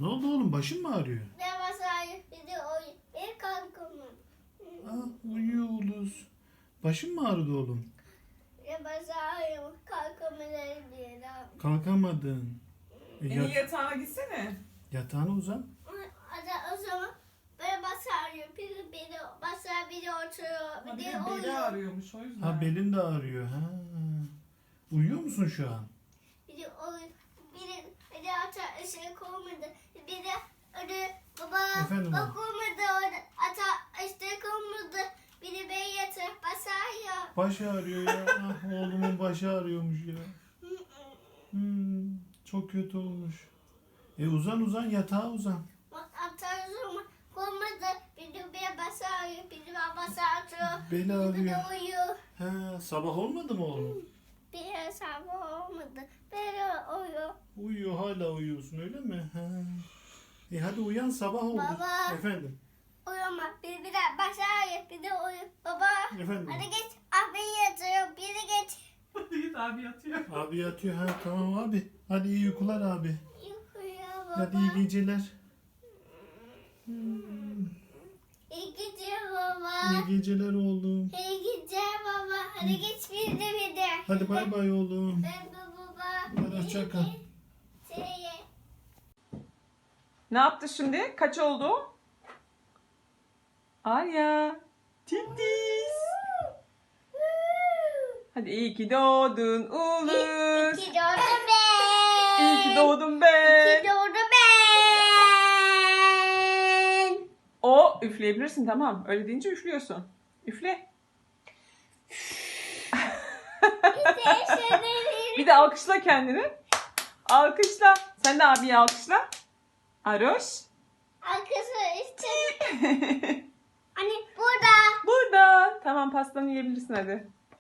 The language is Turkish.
Ne oldu oğlum? Başın mı ağrıyor? Ne masayı bir de o bir kalkımın. Aa, uyuyor Ulus. Başın mı ağrıdı oğlum? Ne masayı kalkımları diye. Kalkamadın. E, En iyi yat- yatağına gitsene. yatağına uzan. O zaman böyle basarıyor. Biri biri basar biri oturuyor. Ama Bir bir de de beli uyuyor. ağrıyormuş o yüzden. Ha belin de ağrıyor. Ha. Uyuyor musun şu an? Biri biri ata şey koymadı. Biri öyle baba Efendim bak oğlum? koymadı orada ata işte koymadı. Biri beni yatır basar ya. Baş ağrıyor ya. Ah, oğlumun başı ağrıyormuş ya. Hmm, çok kötü olmuş. E uzan uzan yatağa uzan. Atarız ama koymadı. Biri beni basar biri beni basar atıyor. Beli Biri de ağrıyor. uyuyor. Ha, sabah olmadı mı oğlum? Bir hesabı olmadı. Uyuyor. Uyuyor hala uyuyorsun öyle mi? Ha. E hadi uyan sabah oldu. Baba. Efendim. Uyuma. Bir de basar bir de uyu. Baba. Efendim. Hadi geç. Abi yatıyor. Biri geç. Yiğit abi yatıyor. Abi yatıyor ha tamam abi. Hadi iyi uykular abi. Uyuyor baba. Hadi iyi geceler. Hmm, İyi geceler baba. iyi geceler oğlum. İyi geceler baba. Hadi geç bir de bir de. Hadi bay bay oğlum. Ben de baba. Hadi hoşça kal. Şeye. Ne yaptı şimdi? Kaç oldu? Arya. Titiz. Hadi iyi ki doğdun Ulus. İki doğdu ben. İyi ki doğdun be. doğdu ben. O üfleyebilirsin tamam. Öyle deyince üflüyorsun. Üfle. Bir de alkışla kendini. Alkışla. Sen de abiye alkışla. Aroş. Arkası işte. Anne burada. Burada. Tamam pastanı yiyebilirsin hadi.